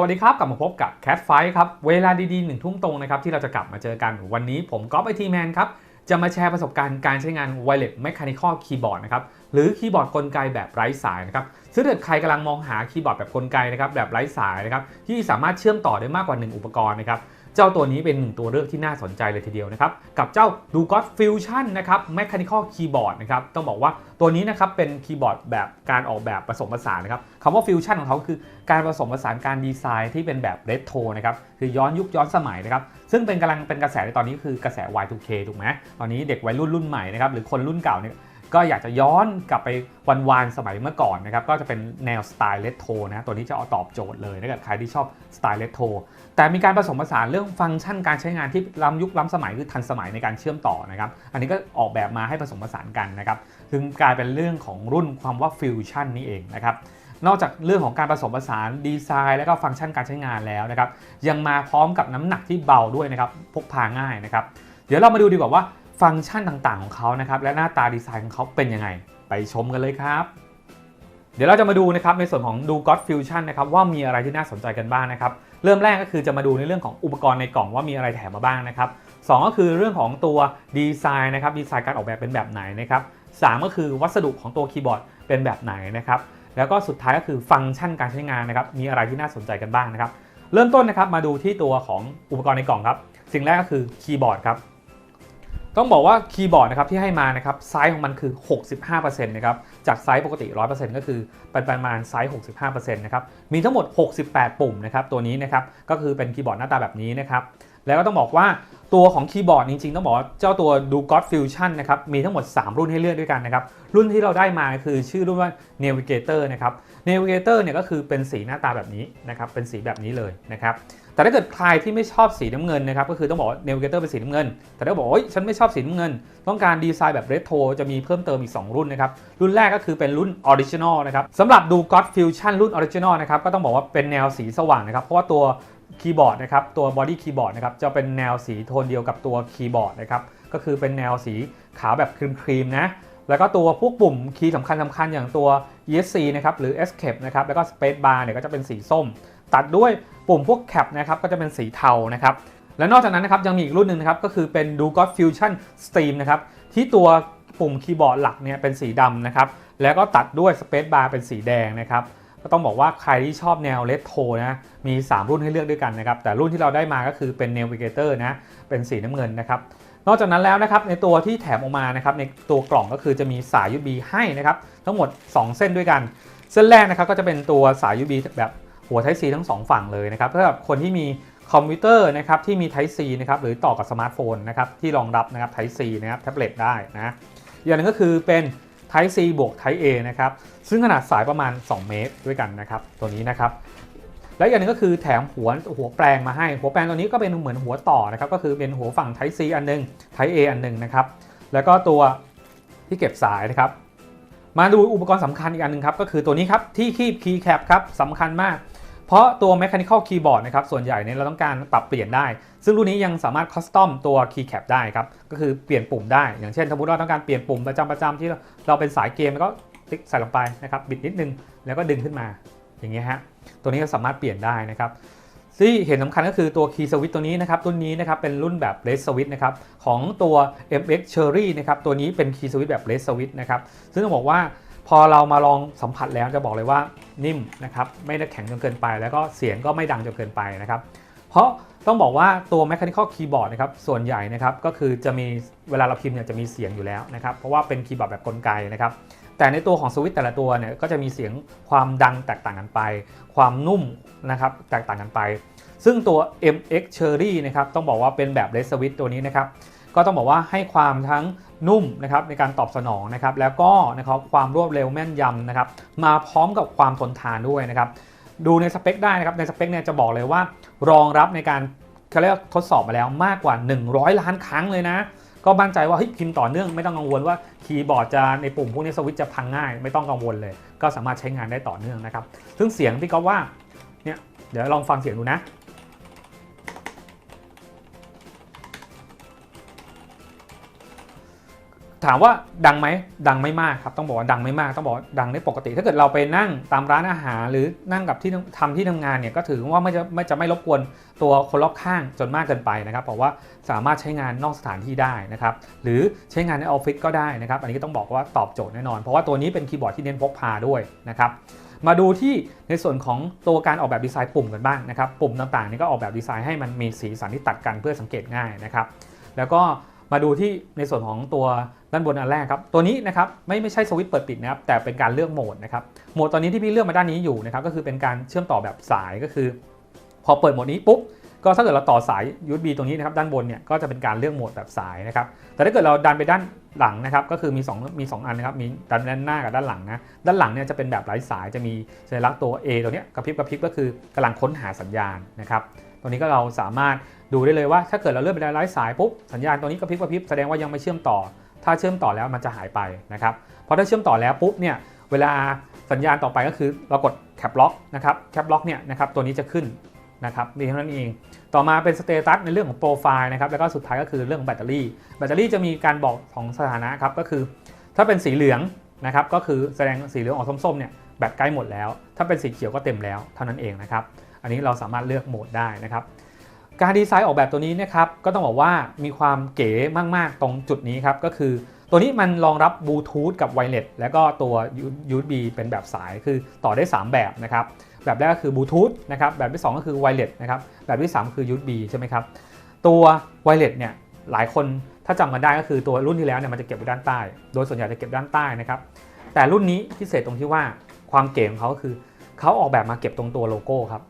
วัสดีครับ กลับมาพบกับ Cat f i ครับ เวลาดีๆหนึ่งทุ่มตรงนะครับ ที่เราจะกลับมาเจอกันวันนี้ผมก๊อฟไอทีแมนครับ จะมาแชร์ประสบการณ์การใช้งาน Wireless Mechanical Keyboard นะครับ หรือคีย์บอร์ดกลไกแบบไร้สายนะครับซึ่งถ้าใครกำลังมองหาคีย์บอร์ดแบบกลไกนะครับแบบไร้สายนะครับที่สามารถเชื่อมต่อได้มากกว่า 1 อุปกรณ์นะครับเจ้าตัวนี้เป็นหนึ่งตัวเลือกที่น่าสนใจเลยทีเดียวนะครับ กับเจ้า d u g o t Fusion นะครับ Mechanical Keyboard นะครับ ต้องบอกว่าตัวนี้นะครับเป็นคีย์บอร์ดแบบการออกแบบผสมผสานนะครับคำว่า Fusion ของเขาคือการผสมผสานการดีไซน์ที่เป็นแบบเรโทรนะครับ คือย้อนยุคย้อนสมัยนะครับ ซึ่งเป็นกำลังเป็นกระแสในตอนนี้คือกระแส Y2K ถูกไหมตอนนี้เด็กวัยรุ่นรุ่นใหม่นะครับหรือคนรุ่นเก่าเนี่ย ก็อยากจะย้อนกลับไปวันวานๆสมัยเมื่อก่อนนะครับ ก็จะเป็นแนวสไตล์เลตโทนะตัวนี้จะเอาตอบโจทย์เลยนะกับใครที่ชอบสไตล์เลตโทแต่มีการผสมผสานเรื่องฟังก์ชันการใช้งานที่ล้ำยุคล้ำสมัยคือทันสมัยในการเชื่อมต่อนะครับ อันนี้ก็ออกแบบมาให้ผสมผสานกันนะครับซึ่งกลายเป็นเรื่องของรุ่นความว่าฟิวชั่นนี่เองนะครับนอกจากเรื่องของการผสมผสานดีไซน์และก็ฟังก์ชันการใช้งานแล้วนะครับยังมาพร้อมกับน้ำหนักที่เบาด้วยนะครับพกพาง่ายนะครับเดี๋ยวเรามาดูดีกว่าว่า ฟังก์ชันต่างๆของเขานะครับและหน้าตาดีไซน์ของเขาเป็นยังไง ไปชมกันเลยครับ เดี๋ยวเราจะมาดูนะครับในส่วนของดู God Fusion นะครับว่ามีอะไรที่น่าสนใจกันบ้างนะครับเริ่มแรกก็คือจะมาดูในเรื่องของอุปกรณ์ในกล่องว่ามีอะไรแถมมาบ้างนะครับสองก็คือเรื่องของตัวดีไซน์นะครับดีไซน์การออกแบบเป็นแบบไหนนะครับสามก็คือวัสดุของตัวคีย์บอร์ดเป็นแบบไหนนะครับแล้วก็สุดท้ายก็คือฟังก์ชันการใช้งานนะครับมีอะไรที่น่าสนใจกันบ้างนะครับเริ่มต้นนะครับมาดูที่ตัวของอุปกรณ์ในกล่องครับสิ่งแรกก็คือคีย์บอร์ดครับ ต้องบอกว่าคีย์บอร์ดนะครับที่ให้มานะครับไซส์ของมันคือ 65%นะครับจากไซส์ปกติ 100%ก็คือเป็นประมาณไซส์ 65%นะครับมีทั้งหมด 68 ปุ่มนะครับตัวนี้นะครับก็คือเป็นคีย์บอร์ดหน้าตาแบบนี้นะครับแล้วก็ต้องบอกว่า ตัวของคีย์บอร์ดจริงๆ ต้องบอกว่าเจ้าตัว d u g o t Fusion นะครับมีทั้งหมด 3 รุ่นให้เลือกด้วยกันนะครับ รุ่นที่เราได้มาคือชื่อรุ่นว่า Navigator นะครับ Navigator เนี่ยก็คือเป็นสีหน้าตาแบบนี้นะครับเป็นสีแบบนี้เลยนะครับแต่ถ้าเกิดใครที่ไม่ชอบสีน้ำเงินนะครับก็คือต้องบอกว่า Navigator เป็นสีน้ำเงิน แต่ถ้าบอกว่าโอ๊ยฉันไม่ชอบสีน้ำเงิน ต้องการดีไซน์แบบเรโทรจะมีเพิ่มเติมอีก 2 รุ่นนะครับ รุ่นแรกก็คือเป็นรุ่น Original นะครับสำหรับดู God Fusion รุ่น Original นะครับก็ต้องบอกว่าเป็นแนวสีสว่างนะครับเพราะว่าตัว คีย์บอร์ดนะครับตัวบอดี้คีย์บอร์ดนะครับจะเป็นแนวสีโทนเดียวกับตัวคีย์บอร์ดนะครับก็คือเป็นแนวสีขาวแบบครีมๆนะแล้วก็ตัวพวกปุ่มคีย์สำคัญสำคัญอย่างตัว ESC นะครับหรือ Escape นะครับแล้วก็ Space Bar เนี่ยก็จะเป็นสีส้ม ตัดด้วยปุ่มพวกแคปนะครับก็จะเป็นสีเทานะครับและนอกจากนั้นนะครับยังมีอีกรุ่นหนึ่งนะครับก็คือเป็น d u g o t Fusion Stream นะครับที่ตัวปุ่มคีย์บอร์ดหลักเนี่ยเป็นสีดำนะครับแล้วก็ตัดด้วย Space Bar เป็นสีแดงนะครับ ก็ต้องบอกว่าใครที่ชอบแนวเลตโทนะมี 3 รุ่นให้เลือกด้วยกันนะครับ แต่รุ่นที่เราได้มาก็คือเป็น Navigator นะเป็นสีน้ำเงินนะครับนอกจากนั้นแล้วนะครับในตัวที่แถมออกมานะครับในตัวกล่องก็คือจะมีสาย USB ให้นะครับทั้งหมด 2 เส้นด้วยกัน เส้นแรกนะครับก็จะเป็นตัวสาย USB แบบหัว Type C ทั้ง 2 ฝั่งเลยนะครับสำหรับคนที่มีคอมพิวเตอร์นะครับที่มี Type C นะครับหรือต่อกับสมาร์ทโฟนนะครับที่รองรับนะครับ Type C นะครับแท็บเล็ตได้นะอย่างนึงก็คือเป็น Type C บวก Type A นะครับ ซึ่งขนาดสายประมาณ 2 เมตรด้วยกันนะครับ ตัวนี้นะครับ และอย่างหนึงก็คือแถมหัวหัวแปลงมาให้ หัวแปลงตัวนี้ก็เป็นเหมือนหัวต่อนะครับ ก็คือเป็นหัวฝั่ง Type C อันหนึง Type A อันหนึงนะครับ แล้วก็ตัวที่เก็บสายนะครับ มาดูอุปกรณ์สำคัญอีกอันหนึงครับ ก็คือตัวนี้ครับที่คีบคีย์แคปครับสำคัญมาก เพราะตัว Mechanical Keyboard นะครับส่วนใหญ่เนี่ยเราต้องการปรับเปลี่ยนได้ ซึ่งรุ่นนี้ยังสามารถคัสตอมตัว Keycap ได้ครับ ก็คือเปลี่ยนปุ่มได้ อย่างเช่นสมมติว่าต้องการเปลี่ยนปุ่มประจำประจำที่เราเป็นสายเกมแล้วก็ติ๊กใส่ลงไปนะครับบิดนิดนึงแล้วก็ดึงขึ้นมาอย่างเงี้ยฮะตัวนี้ก็สามารถเปลี่ยนได้นะครับที่เห็นสำคัญก็คือตัว Key Switch ตัวนี้นะครับรุ่นนี้นะครับเป็นรุ่นแบบ Red Switch นะครับของตัว MX Cherry นะครับตัวนี้เป็น Key Switch แบบ Red Switch นะครับซึ่งต้องบอกว่า พอเรามาลองสัมผัสแล้วจะบอกเลยว่านิ่มนะครับไม่ได้แข็งจนเกินไป แล้วก็เสียงก็ไม่ดังจนเกินไปนะครับ เพราะต้องบอกว่าตัว Mechanical Keyboard นะครับส่วนใหญ่นะครับก็คือจะมีเวลาเราพิมพ์เนี่ยจะมีเสียงอยู่แล้วนะครับเพราะว่าเป็นคีย์บอร์ดแบบกลไกนะครับแต่ในตัวของสวิตช์แต่ละตัวเนี่ยก็จะมีเสียงความดังแตกต่างกันไป ความนุ่มนะครับแตกต่างกันไป ซึ่งตัว MX Cherry นะครับต้องบอกว่าเป็นแบบ Red Switch ตัวนี้นะครับก็ต้องบอกว่าให้ความทั้ง นุ่มนะครับในการตอบสนองนะครับแล้วก็นะครับความรวดเร็วแม่นยำนะครับมาพร้อมกับความทนทานด้วยนะครับดูในสเปคได้นะครับในสเปคเนี่ยจะบอกเลยว่ารองรับในการเขาเรียกทดสอบมาแล้วมากกว่า 100 ล้านครั้งเลยนะ ก็มั่นใจว่าเฮ้ยพิมพ์ต่อเนื่องไม่ต้องกังวลว่าคีย์บอร์ดจะในปุ่มพวกนี้สวิตช์จะพังง่าย ไม่ต้องกังวลเลย ก็สามารถใช้งานได้ต่อเนื่องนะครับซึ่งเสียงพี่ก็ว่าเนี่ยเดี๋ยวลองฟังเสียงดูนะ ถามว่าดังไหมดังไม่มากครับต้องบอกว่าดังไม่มากต้องบอกดังได้ปกติ ถ้าเกิดเราไปนั่งตามร้านอาหารหรือนั่งกับที่ทำที่ทำงานเนี่ยก็ถือว่าไม่จะไม่จะไม่รบกวนตัวคนรอบข้างจนมากเกินไปนะครับเพราะว่าสามารถใช้งานนอกสถานที่ได้นะครับหรือใช้งานในออฟฟิศก็ได้นะครับอันนี้ก็ต้องบอกว่าตอบโจทย์แน่นอน เพราะว่าตัวนี้เป็นคีย์บอร์ดที่เน้นพกพาด้วยนะครับมาดูที่ในส่วนของตัวการออกแบบดีไซน์ปุ่มกันบ้างนะครับปุ่มต่างๆนี่ก็ออกแบบดีไซน์ให้มันมีสีสันที่ตัดกันเพื่อสังเกตง่ายนะครับแล้วก็ มาดูที่ในส่วนของตัวด้านบนอันแรกครับ ตัวนี้นะครับไม่ไม่ใช่สวิตช์เปิดปิดนะครับแต่เป็นการเลือกโหมดนะครับโหมดตอนนี้ที่พี่เลือกมาด้านนี้อยู่นะครับก็คือเป็นการเชื่อมต่อแบบสายก็คือ พอเปิดโหมดนี้ปุ๊บ ก็ถ้าเกิดเราต่อสาย USB ตรงนี้นะครับด้านบนเนี่ยก็จะเป็นการเลือกโหมดแบบสายนะครับแต่ถ้าเกิดเราดันไปด้านหลังนะครับก็คือมี2มี 2 อันนะครับมีด้านหน้ากับด้านหลังนะด้านหลังเนี่ยจะเป็นแบบไร้สายจะมีสัญลักษณ์ตัว A ตัวเนี้ยกระพริบกระพริบก็คือกำลังค้นหาสัญญาณนะครับตรงนี้ก็เราสามารถดูได้เลยว่า ถ้าเกิดเราเลื่อนไปด้ไร้สายปุ๊บสัญญาณตัวนี้กระพริบกระพริบแสดงว่ายังไม่เชื่อมต่อ ถ้าเชื่อมต่อแล้วมันจะหายไปนะครับเพราะถ้าเชื่อมต่อแล้วปุ๊บเนี่ยเวลาสัญญาณต่อไปก็คือเรากดแคปล็อกนะครับแคปล็อกเนี่ยนะครับตัวนี้จะขึ้น นะครับมีเท่านั้นเอง ต่อมาเป็นสเตตัสในเรื่องของโปรไฟล์นะครับแล้วก็สุดท้ายก็คือเรื่องของแบตเตอรี่ แบตเตอรี่จะมีการบอกของสถานะครับก็คือ ถ้าเป็นสีเหลืองนะครับก็คือแสดงสีเหลืองออกส้มๆเนี่ยแบตใกล้หมดแล้ว ถ้าเป็นสีเขียวก็เต็มแล้วเท่านั้นเองนะครับอันนี้เราสามารถเลือกโหมดได้นะครับการดีไซน์ออกแบบตัวนี้นะครับก็ต้องบอกว่ามีความเก๋มากๆตรงจุดนี้ครับก็คือตัวนี้มันรองรับบลูทูธกับไวเลสแล้วก็ตัว USB เป็นแบบสายคือต่อได้ 3 แบบนะครับ แบบแรกก็คือบลูทูธนะครับแบบที่ 2 ก็คือไวเลสนะครับแบบที่ 3 คือ USB ใช่ไหมครับตัวไวเลสเนี่ยหลายคนถ้าจำกันได้ก็คือตัวรุ่นที่แล้วเนี่ยมันจะเก็บไว้ด้านใต้ โดยส่วนใหญ่จะเก็บด้านใต้นะครับแต่รุ่นนี้พิเศษตรงที่ว่าความเก๋ของเขาคือเขาออกแบบมาเก็บตรงตัวโลโก้ครับ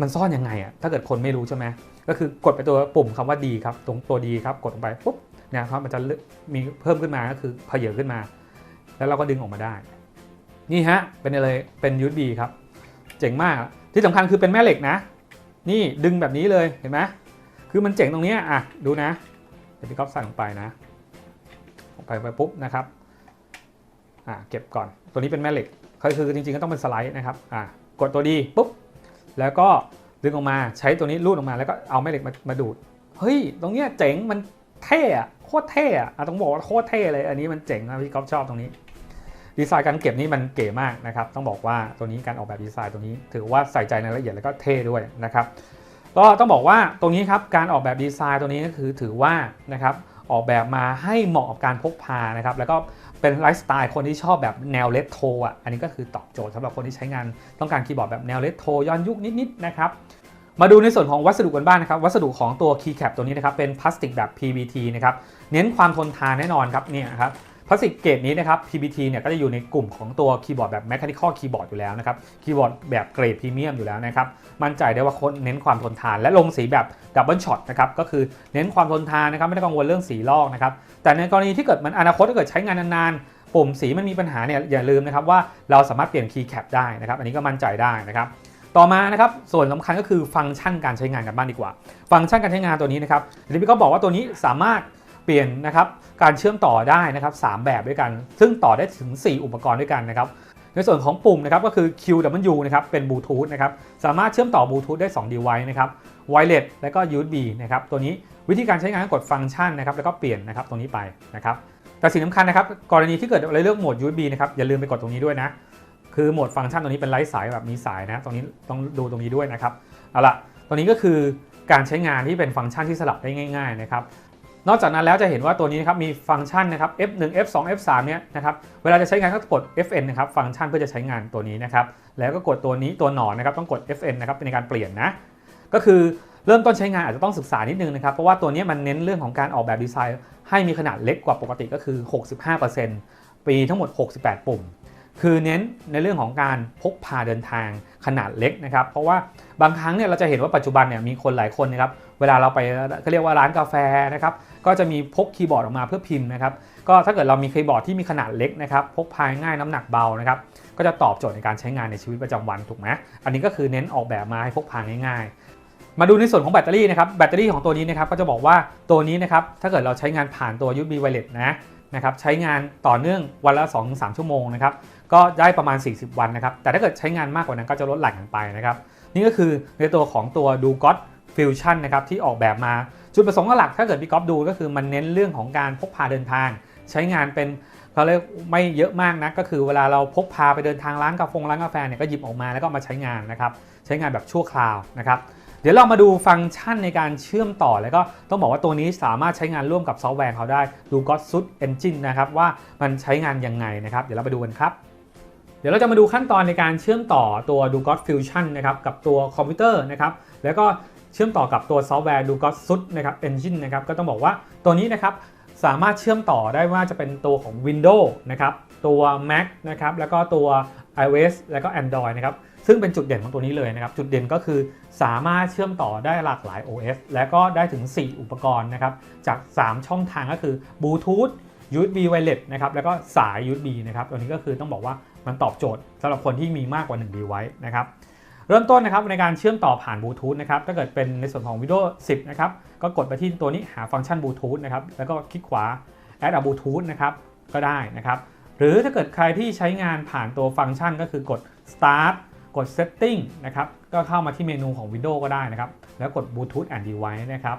มันซ่อนยังไงอะถ้าเกิดคนไม่รู้ใช่ไหมก็คือกดไปตัวปุ่มคำว่าดีครับตรงตัวดีครับกดลงไปปุ๊บเนี่ยครับมันจะมีเพิ่มขึ้นมาก็คือเพเยอขึ้นมา แล้วเราก็ดึงออกมาได้ นี่ฮะเป็นอะไรเป็น USB ครับ จ๋งมากที่สำคัญคือเป็นแม่เหล็กนะ นี่ดึงแบบนี้เลยเห็นไหมคือมันเจ๋งตรงนี้อะดูนะเดี๋ยวพี่ก๊อฟใส่ลงไปนะลงไปไปปุ๊บนะครับอะเก็บก่อนตัวนี้เป็นแม่เหล็กคือจริงๆก็ต้องเป็นสไลด์นะครับอะกดตัวดีปุ๊บแล้วก็ดึงออกมาใช้ตัวนี้รูดออกมาแล้วก็เอาแม่เหล็กมามาดูดเฮ้ยตรงเนี้ยเจ๋งมันเท่อะโคตรเท่อะต้องบอกว่าโคตรเท่เลยอันนี้มันเจ๋งนะพี่ก๊อฟชอบตรงนี้ ดีไซน์การเก็บนี่มันเก๋มากนะครับ ต้องบอกว่าตัวนี้การออกแบบดีไซน์ตัวนี้ถือว่าใส่ใจในรายละเอียดแล้วก็เท่ด้วยนะครับก็ต้องบอกว่าตรงนี้ครับการออกแบบดีไซน์ตัวนี้ก็คือถือว่านะครับออกแบบมาให้เหมาะกับการพกพานะครับแล้วก็เป็นไลฟ์สไตล์คนที่ชอบแบบแนวเลตโทอะอันนี้ก็คือตอบโจทย์สำหรับคนที่ใช้งานต้องการคีย์บอร์ดแบบแนวเลตโทย้อนยุคนิดๆนะครับมาดูในส่วนของวัสดุกันบ้างนะครับ วัสดุของตัว Keycap ตัวนี้นะครับเป็นพลาสติกแบบ PBT นะครับเน้นความทนทานแน่นอนครับเนี่ยครับ พลาสติกเกรดนี้นะครับ PBT เนี่ยก็จะอยู่ในกลุ่มของตัวคีย์บอร์ดแบบ Mechanical Keyboard อยู่แล้วนะครับ คีย์บอร์ดแบบเกรดพรีเมียมอยู่แล้วนะครับ มั่นใจได้ว่าคนเน้นความทนทานและลงสีแบบดับเบิลช็อตนะครับ ก็คือเน้นความทนทานนะครับ ไม่ต้องกังวลเรื่องสีลอกนะครับ แต่ในกรณีที่เกิดมันอนาคตถ้าเกิดใช้งานนานๆ ปุ่มสีมันมีปัญหาเนี่ยอย่าลืมนะครับว่าเราสามารถเปลี่ยน Keycap ได้นะครับ อันนี้ก็มั่นใจได้นะครับต่อมานะครับส่วนสำคัญก็คือฟังก์ชันการใช้งานกันบ้างดีกว่า ฟังก์ชันการใช้งานตัวนี้นะครับเดี๋ยวพี่ก็บอกว่าตัวนี้สามารถ เปลี่ยนนะครับการเชื่อมต่อได้นะครับสแบบด้วยกัน ซึ่งต่อได้ถึง 4 อุปกรณ์ด้วยกันนะครับในส่วนของปุ่มนะครับก็คือ QW นะครับเป็นบลูทูธนะครับสามารถเชื่อมต่อบลูทูธได้2 device นะครับไวเลสและก็ USB นะครับตัวนี้วิธีการใช้งานกดฟังก์ชันนะครับแล้วก็เปลี่ยนนะครับตรงนี้ไปนะครับแต่สิ่งสำคัญนะครับกรณีที่เกิดอะไรเลือกโหมด USB นะครับอย่าลืมไปกดตรงนี้ด้วยนะคือโหมดฟังก์ชันตัวนี้เป็นไร้สายแบบมีสายนะตรงนี้ต้องดูตรงนี้ด้วยนะครับเอาละตรงนี้ก็คือการใช้งานที่เป็นฟังก์ชันที่สลับได้ง่าย ๆ นะครับ นอกจากนั้นแล้วจะเห็นว่าตัวนี้นะครับมีฟังก์ชันนะครับ F1 F2 F3 เนี่ยนะครับเวลาจะใช้งานก็กด Fn นะครับฟังก์ชันเพื่อจะใช้งานตัวนี้นะครับแล้วก็กดตัวนี้ตัวหนอนนะครับต้องกด Fn นะครับในการเปลี่ยนนะก็คือเริ่มต้นใช้งานอาจจะต้องศึกษานิดนึงนะครับเพราะว่าตัวนี้มันเน้นเรื่องของการออกแบบดีไซน์ให้มีขนาดเล็กกว่าปกติก็คือ 65%ปีทั้งหมด 68 ปุ่ม คือเน้นในเรื่องของการพกพาเดินทางขนาดเล็กนะครับเพราะว่า บางครั้งเนี่ยเราจะเห็นว่าปัจจุบันเนี่ยมีคนหลายคนนะครับเวลาเราไปเขาเรียกว่าร้านกาแฟนะครับก็จะมีพกคีย์บอร์ดออกมาเพื่อพิมพ์นะครับก็ถ้าเกิดเรามีคีย์บอร์ดที่มีขนาดเล็กนะครับพกพาง่ายน้ำหนักเบานะครับก็จะตอบโจทย์ในการใช้งานในชีวิตประจำวันถูกไหมอันนี้ก็คือเน้นออกแบบมาให้พกพาง่ายๆ มาดูในส่วนของแบตเตอรี่นะครับแบตเตอรี่ของตัวนี้นะครับก็จะบอกว่าตัวนี้นะครับถ้าเกิดเราใช้งานผ่านตัว USB Wireless นะนะครับใช้งานต่อเนื่องวันละ 2-3 ชั่วโมงนะครับก็ได้ประมาณ 40 วันนะครับแต่ถ้าเกิดใช้งานมากกว่านั้นก็จะลดหลั่นกันไปนะครับ นี่ก็คือในตัวของตัวดูก็ t Fusion นะครับที่ออกแบบมา จุดประสงค์หลักถ้าเกิดพี่ก๊อฟดูก็คือมันเน้นเรื่องของการพกพาเดินทาง ใช้งานเป็นเขาเรียกไม่เยอะมากนะก็คือเวลาเราพกพาไปเดินทางร้านกาแฟร้านกาแฟเนี่ยก็หยิบออกมาแล้วก็มาใช้งานนะครับใช้งานแบบชั่วคราวนะครับเดี๋ยวเรามาดูฟังก์ชันในการเชื่อมต่อ แล้วก็ต้องบอกว่าตัวนี้สามารถใช้งานร่วมกับซอฟต์แวร์เขาได้ดู g o d s u i t Engine นะครับว่ามันใช้งานยังไงนะครับเดี๋ยวเราไปดูกันครับ ดี๋ยวเราจะมาดูขั้นตอนในการเชื่อมต่อตัว d o g o d Fusion นะครับกับตัวคอมพิวเตอร์นะครับแล้วก็เชื่อมต่อกับตัวซอฟต์แวร์ d o g o d s u i t นะครับ Engine นะครับก็ต้องบอกว่าตัวนี้นะครับสามารถเชื่อมต่อได้ว่าจะเป็นตัวของ Windows นะครับตัว Mac นะครับแล้วก็ตัว iOS แล้วก็ Android นะครับซึ่งเป็นจุดเด่นของตัวนี้เลยนะครับ จุดเด่นก็คือสามารถเชื่อมต่อได้หลากหลาย OS และก็ได้ถึง 4 อุปกรณ์นะครับจาก 3 ช่องทางก็คือ Bluetooth USB Wireless นะครับแล้วก็สาย USB นะครับตัวนี้ก็คือต้องบอกว่า มันตอบโจทย์สำหรับคนที่มีมากกว่า 1 device นะครับเริ่มต้นนะครับในการเชื่อมต่อผ่านบลูทูธนะครับถ้าเกิดเป็นในส่วนของ Windows 10 นะครับ ก็กดไปที่ตัวนี้หาฟังก์ชันบลูทูธนะครับ แล้วก็คลิกขวา Add a Bluetooth นะครับ ก็ได้นะครับ หรือถ้าเกิดใครที่ใช้งานผ่านตัวฟังก์ชันก็คือกด Start กด Setting นะครับ ก็เข้ามาที่เมนูของ Windows ก็ได้นะครับ แล้วกด Bluetooth and Device นะครับ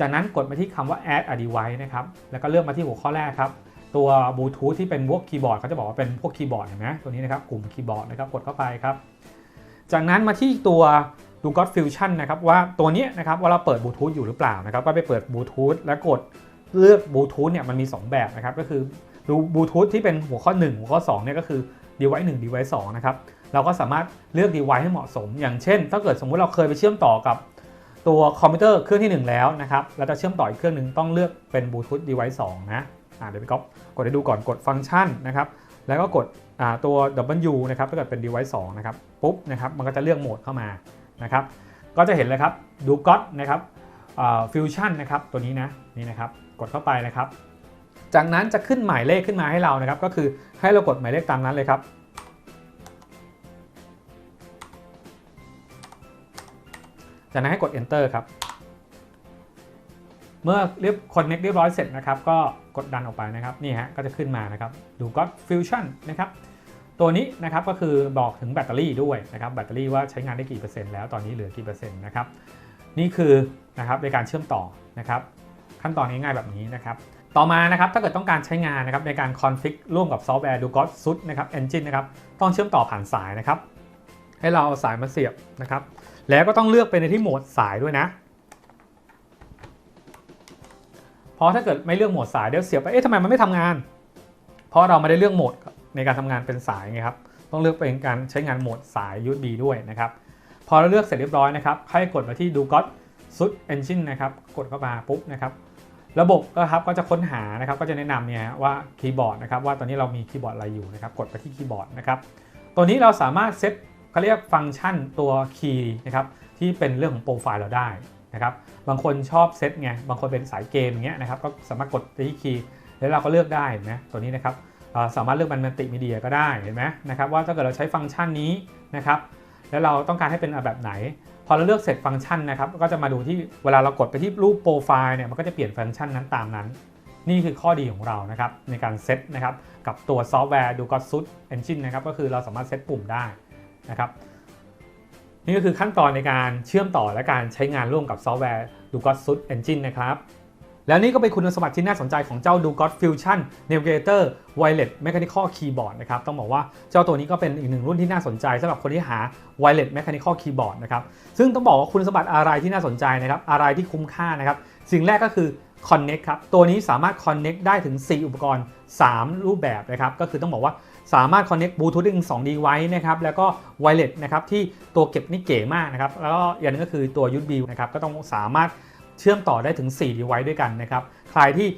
จากนั้นกดมาที่คำว่า Add a Device นะครับ แล้วก็เลือกมาที่หัวข้อแรกครับ ตัว Bluetooth ที่เป็นพวกคีย์บอร์ดเขาจะบอกว่าเป็นพวกคีย์บอร์ดเห็นไหมตัวนี้นะครับกลุ่มคีย์บอร์ดนะครับกดเข้าไปครับ จากนั้นมาที่ตัว d o g o t Fusion นนะครับว่าตัวนี้นะครับว่าเราเปิดบลูทูธอยู่หรือเปล่านะครับก็ไปเปิดบลูทูธแล้วกดเลือกบลูทูธเนี่ยมันมี 2 แบบนะครับก็คือดูบลูทูธที่เป็นหัวข้อ 1 หัวข้อ2เนี่ยก็คือ device 1 device 2นะครับเราก็สามารถเลือก device ให้เหมาะสม อย่างเช่น ถ้าเกิดสมมุติเราเคยไปเชื่อมต่อกับตัวคอมพิวเตอร์เครื่องที่ 1 แล้วนะครับเราจะเชื่อมต่ออีกเครื่องหนึ่งต้องเลือกเป็นบลูทูธ device 2นะ เดี๋ยวพี่ก๊อฟกดให้ดูก่อนกดฟังก์ชันนะครับแล้วก็กดตัว W นะครับถ้าเกิดเป็น device 2นะครับปุ๊บนะครับมันก็จะเลือกโหมดเข้ามานะครับก็จะเห็นเลยครับดูก็ตนะครับฟิวชั่นนะครับตัวนี้นะนี่นะครับกดเข้าไปนะครับ จากนั้นจะขึ้นหมายเลขขึ้นมาให้เรานะครับ ก็คือให้เรากดหมายเลขตามนั้นเลยครับจากนั้นให้กด enter ครับ เมื่อเรียบ connect เรียบร้อยเสร็จนะครับ ก็กดดันออกไปนะครับ นี่ฮะ ก็จะขึ้นมานะครับ ดูก็ fusion นะครับ ตัวนี้นะครับก็คือบอกถึงแบตเตอรี่ด้วยนะครับ แบตเตอรี่ว่าใช้งานได้กี่เปอร์เซ็นต์แล้ว ตอนนี้เหลือกี่เปอร์เซ็นต์นะครับ นี่คือนะครับในการเชื่อมต่อนะครับ ขั้นตอนง่ายๆแบบนี้นะครับ ต่อมานะครับ ถ้าเกิดต้องการใช้งานนะครับในการคอนฟิกร่วมกับซอฟต์แวร์ดูก็ซุดนะครับ Engine นะครับ ต้องเชื่อมต่อผ่านสายนะครับ ให้เราเอาสายมาเสียบนะครับ แล้วก็ต้องเลือกไปในที่โหมดสายด้วยนะ เพราะถ้าเกิดไม่เลือกโหมดสายเดี๋ยวเสียบไป เอ๊ะทำไมมันไม่ทำงาน เพราะเราไม่ได้เลือกโหมดในการทำงานเป็นสายไงครับ ต้องเลือกเป็นการใช้งานโหมดสาย USB ด้วยนะครับ พอเราเลือกเสร็จเรียบร้อยนะครับ ให้กดมาที่ดูก็ s u i t Engine นะครับ กดเข้ามาปุ๊บนะครับระบบก็ครับก็จะค้นหานะครับก็จะแนะนำเนี่ยว่าคีย์บอร์ดนะครับว่าตอนนี้เรามีคีย์บอร์ดอะไรอยู่นะครับกดไปที่คีย์บอร์ดนะครับตัวนี้เราสามารถเซตเขาเรียกฟังก์ชันตัวคีย์นะครับที่เป็นเรื่องของโปรไฟล์เราได้ นะครับบางคนชอบเซตไงบางคนเป็นสายเกมอย่างเงี้ยนะครับก็สามารถกดไปที่คีย์แล้วเราก็เลือกได้นะตัวนี้นะครับสามารถเลือกเป็นมัลติมีเดียก็ได้เห็นไหมนะครับว่าถ้าเกิดเราใช้ฟังก์ชันนี้นะครับแล้วเราต้องการให้เป็นแบบไหน พอเราเลือกเสร็จฟังก์ชันนะครับก็จะมาดูที่เวลาเรากดไปที่รูปโปรไฟล์เนี่ยมันก็จะเปลี่ยนฟังก์ชันนั้นตามนั้น นี่คือข้อดีของเรานะครับในการเซตนะครับกับตัวซอฟต์แวร์ดูก็ซุดเอนจินนะครับก็คือเราสามารถเซตปุ่มได้นะครับ นี่ก็คือขั้นตอนในการเชื่อมต่อและการใช้งานร่วมกับซอฟต์แวร์ดูก็ซุดเอนจินนะครับ แล้วนี่ก็เป็นคุณสมบัติที่น่าสนใจของเจ้า Do God Fusion Navigator Wireless Mechanical Keyboard นะครับ ต้องบอกว่าเจ้าตัวนี้ก็เป็นอีกหนึ่งรุ่นที่น่าสนใจสำหรับคนที่หา Wireless Mechanical Keyboard นะครับ ซึ่งต้องบอกว่าคุณสมบัติอะไรที่น่าสนใจนะครับ อะไรที่คุ้มค่านะครับ สิ่งแรกก็คือ Connect ครับ ตัวนี้สามารถ Connect ได้ถึง 4 อุปกรณ์ 3 รูปแบบนะครับ ก็คือต้องบอกว่า สามารถ Connect Bluetooth ได้ถึง2 device นะครับแล้วก็ Wireless นะครับที่ตัวเก็บนี่เก๋มากนะครับแล้วก็อย่างนึงก็คือตัว USB นะครับก็ต้องสามารถเชื่อมต่อได้ถึง 4 device ด้วยกันนะครับใครที่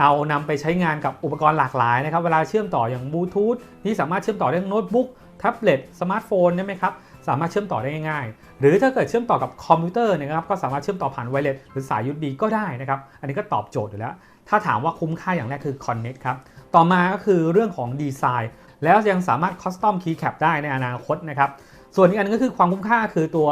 เอานำไปใช้งานกับอุปกรณ์หลากหลายนะครับเวลาเชื่อมต่ออย่างบลูทูธที่สามารถเชื่อมต่อได้ทั้งโน้ตบุ๊กแท็บเล็ตสมาร์ทโฟนใช่ไหมครับสามารถเชื่อมต่อได้ง่ายๆ หรือถ้าเกิดเชื่อมต่อกับคอมพิวเตอร์นะครับก็สามารถเชื่อมต่อผ่านไวเลสหรือสาย USB ก็ได้นะครับ อันนี้ก็ตอบโจทย์อยู่แล้ว ถ้าถามว่าคุ้มค่าอย่างแรกคือ Connect ครับ ต่อมาก็คือเรื่องของดีไซน์ แล้วยังสามารถคอสตอมคีย์แคปได้ในอนาคตนะครับ ส่วนอีกอันก็คือความคุ้มค่าคือตัว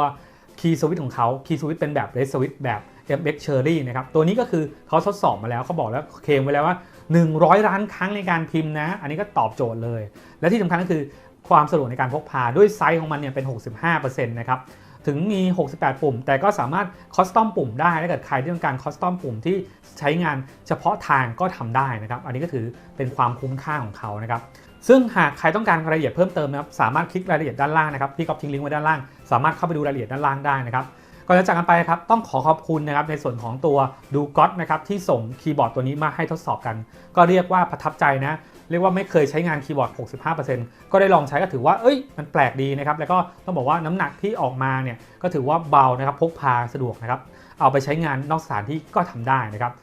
คีย์สวิตของเขาคีย์สวิตเป็นแบบเรสสวิตแบบ FX Cherry นะครับ ตัวนี้ก็คือเขาทดสอบมาแล้วเขาบอกแล้วเคลมไว้แล้วว่า 100 ล้านครั้งในการพิมพ์นะ อันนี้ก็ตอบโจทย์เลย และที่สำคัญก็คือความสะดวกในการพกพาด้วยไซส์ของมันเนี่ยเป็น 65%นะครับถึงมี 68 ปุ่ม แต่ก็สามารถคอสตอมปุ่มได้ถ้าเกิดใครที่ต้องการคอสตอมปุ่มที่ใช้งานเฉพาะทางก็ทำได้นะครับ อันนี้ก็ถือเป็นความคุ้มค่าของเขานะครับ ซึ่งหากใครต้องการรายละเอียดเพิ่มเติมนะครับสามารถคลิกรายละเอียดด้านล่างนะครับพี่ก๊อฟทิ้งลิงก์ไว้ด้านล่าง สามารถเข้าไปดูรายละเอียดด้านล่างได้นะครับก่อนจะจากกันไปครับต้องขอขอบคุณนะครับในส่วนของตัวดูก็ t นะครับที่ส่งคีย์บอร์ดตัวนี้มาให้ทดสอบกัน ก็เรียกว่าประทับใจนะเรียกว่าไม่เคยใช้งานคีย์บอร์ด 65%ก็ได้ลองใช้ก็ถือว่า เอ้ย มันแปลกดีนะครับ แล้วก็ต้องบอกว่าน้ำหนักที่ออกมาเนี่ย ก็ถือว่าเบานะครับ พกพาสะดวกนะครับ เอาไปใช้งานนอกสถานที่ก็ทำได้นะครับ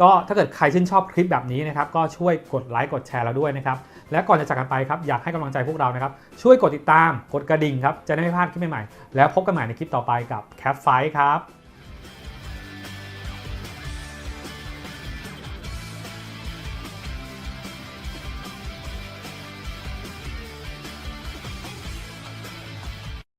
ก็ถ้าเกิดใครชื่นชอบคลิปแบบนี้นะครับ ก็ช่วยกดไลค์ กดแชร์เราด้วยนะครับ และก่อนจะจากกันไปครับอยากให้กำลังใจพวกเรานะครับช่วยกดติดตามกดกระดิ่งครับจะได้ไม่พลาดคลิปใหม่ๆแล้วพบกันใหม่ในคลิปต่อไปกับแคปไฟครับ